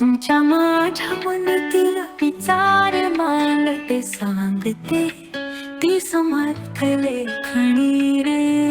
तुमच्या माझ्या मनातील विचार मांडते सांगते. ती समर्थ लेखणी रे.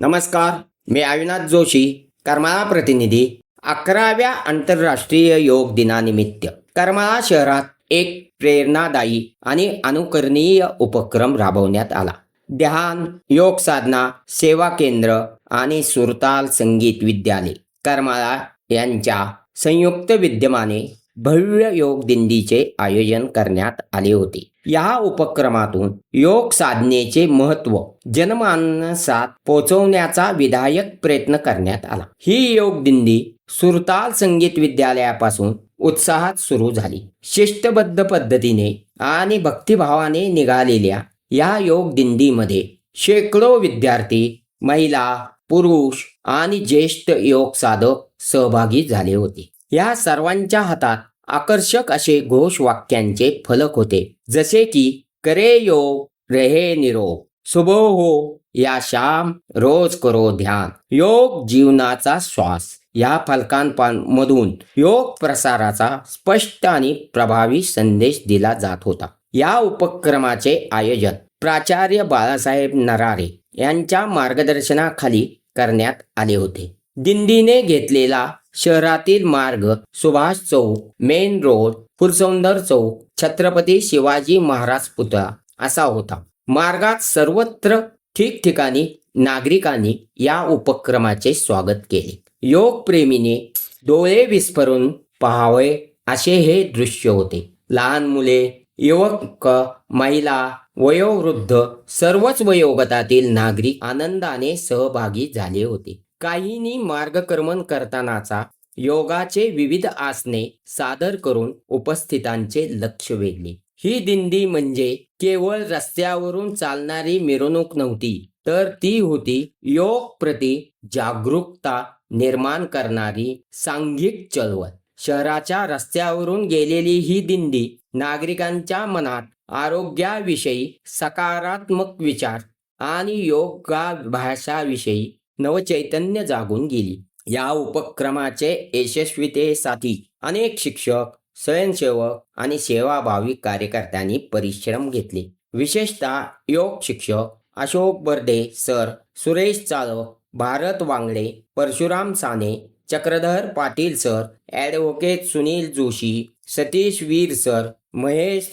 नमस्कार मी अविनाथ जोशी करमाळा प्रतिनिधी. अकराव्या आंतरराष्ट्रीय योग दिनानिमित्त करमाळा शहरात एक प्रेरणादायी आणि अनुकरणीय उपक्रम राबवण्यात आला. ध्यान योग साधना सेवा केंद्र आणि सुरताल संगीत विद्यालय करमाळा यांच्या संयुक्त विद्यमाने भव्य योग दिंडीचे आयोजन करण्यात आले होते. या उपक्रमातून योग साधनेचे महत्त्व जनमानसात पोहोचवण्याचा विधायक प्रयत्न करण्यात आला. ही योग दिंडी सुरताल संगीत विद्यालयापासून उत्साहात सुरू झाली. शिष्टबद्ध पद्धतीने आणि भक्तिभावाने निघालेल्या या योग दिंडीमध्ये शेकडो विद्यार्थी महिला पुरुष आणि ज्येष्ठ योग साधक सहभागी झाले होते. या सर्वांच्या हातात आकर्षक असे घोष वाक्यांचे फलक होते. जसे की करे योग रहे निरोग सुबह हो या शाम रोज करो ध्यान योग जीवनाचा श्वास. या फलकांमधून योग प्रसाराचा स्पष्ट आणि प्रभावी संदेश दिला जात होता. या उपक्रमाचे आयोजन प्राचार्य बाळासाहेब नरारे यांच्या मार्गदर्शनाखाली करण्यात आले होते. दिंडीने घेतलेला शहरातील मार्ग सुभाष चौक मेन रोड फुरसौंदर चौक छत्रपती शिवाजी महाराज पुतळा असा होता. मार्गात सर्वत्र ठिकठिकाणी नागरिकांनी या उपक्रमाचे स्वागत केले. योगप्रेमीने डोळे विस्फरून पहावे असे हे दृश्य होते. लहान मुले युवक महिला वयोवृद्ध सर्वच वयोगटातील नागरिक आनंदाने सहभागी झाले होते. काहींनी मार्गक्रमण करतानाचा योगाचे विविध आसने सादर करून उपस्थितांचे लक्ष वेधले. ही दिंडी म्हणजे केवळ रस्त्यावरून चालणारी मिरवणूक नव्हती तर ती होती योग प्रति जागरूकता निर्माण करणारी सांघिक चळवळ. शहराच्या रस्त्यावरून गेलेली ही दिंडी नागरिकांच्या मनात आरोग्याविषयी सकारात्मक विचार आणि योगाभ्यासाविषयी नवचैतन्य जागून गेली. या उपक्रमाचे यशस्वीतेसाठी अनेक शिक्षक स्वयंसेवक आणि सेवाभावी कार्यकर्त्यांनी परिश्रम घेतले. विशेषतः योग शिक्षक Ashok Barde sir Suresh Chalak Bharat Wangde Parshuram Sane Chakradhar Patil sir advocate Sunil Joshi Satish Veer sir Mahesh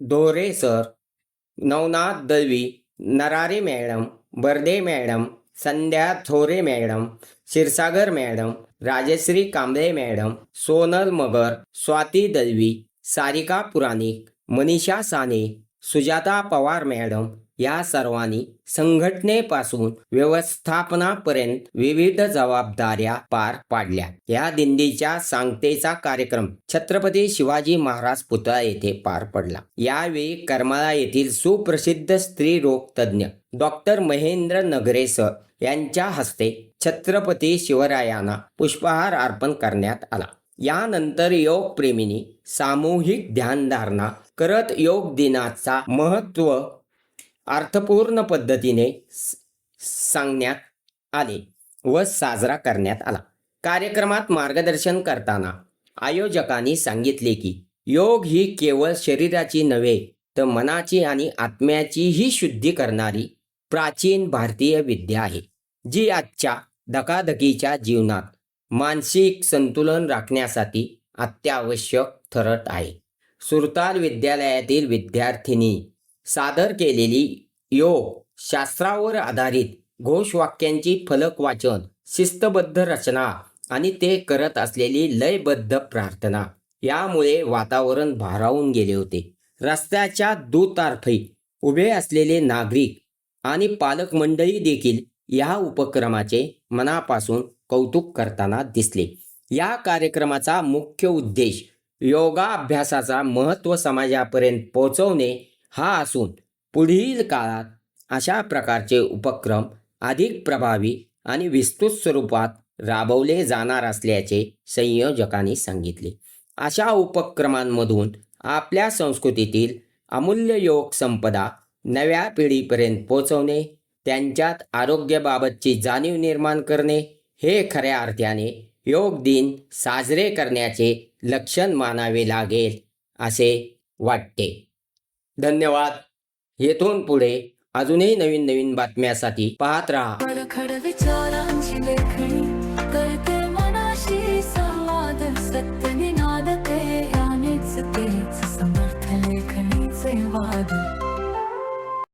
Dhore sir Navnath Dalvi Narare madam Barde madam Sandhya Thore madam Kshirsagar madam Rajshree Kamble madam Sonal Magar Swati Dalvi Sarika Puranik Manisha Sane Sujata Pawar madam या सर्वांनी संघटनेपासून व्यवस्थापनापर्यंत विविध जबाबदाऱ्या पार पाडल्या. या दिंडीच्या सांगतेचा कार्यक्रम छत्रपती शिवाजी महाराज पुतळा येथे पार पडला. यावेळी करमाळा येथील सुप्रसिद्ध स्त्री रोग तज्ज्ञ डॉक्टर महेंद्र नगरेसर यांच्या हस्ते छत्रपती शिवरायांना पुष्पहार अर्पण करण्यात आला. यानंतर योगप्रेमींनी सामूहिक ध्यानधारणा करत योग दिनाचा महत्त्व अर्थपूर्ण पद्धतीने सांगण्यात आले व साजरा करण्यात आला. कार्यक्रमात मार्गदर्शन करताना आयोजकांनी सांगितले की योग ही केवळ शरीराची नव्हे तर मनाची आणि आत्म्याचीही शुद्धी करणारी प्राचीन भारतीय विद्या आहे जी आजच्या धकाधकीच्या जीवनात मानसिक संतुलन राखण्यासाठी अत्यावश्यक ठरत आहे. सुरताल विद्यालयातील विद्यार्थिनी सादर केलेली योग शास्त्रावर आधारित घोषवाक्यांची फलक वाचन शिस्तबद्ध रचना आणि ते करत असलेली लयबद्ध प्रार्थना यामुळे वातावरण भारावून गेले होते. रस्त्याच्या दुतार्फी उभे असलेले नागरिक आणि पालक मंडळी देखील या उपक्रमाचे मनापासून कौतुक करताना दिसले. या कार्यक्रमाचा मुख्य उद्देश योगाभ्यासाचा महत्त्व समाजापर्यंत पोहोचवणे हा असून पुढील काळात अशा प्रकारचे उपक्रम अधिक प्रभावी आणि विस्तृत स्वरूपात राबवले जाणार असल्याचे संयोजकांनी सांगितले. अशा उपक्रमांमधून आपल्या संस्कृतीतील अमूल्य योग संपदा नव्या पिढीपर्यंत पोचवणे त्यांच्यात आरोग्याबाबतची जाणीव निर्माण करणे हे खऱ्या अर्थाने योग दिन साजरे करण्याचे लक्षण मानावे लागेल असे वाटते. धन्यवाद. येथून पुढे अजूनही नवीन नवीन बातम्यासाठी पाहत राहा.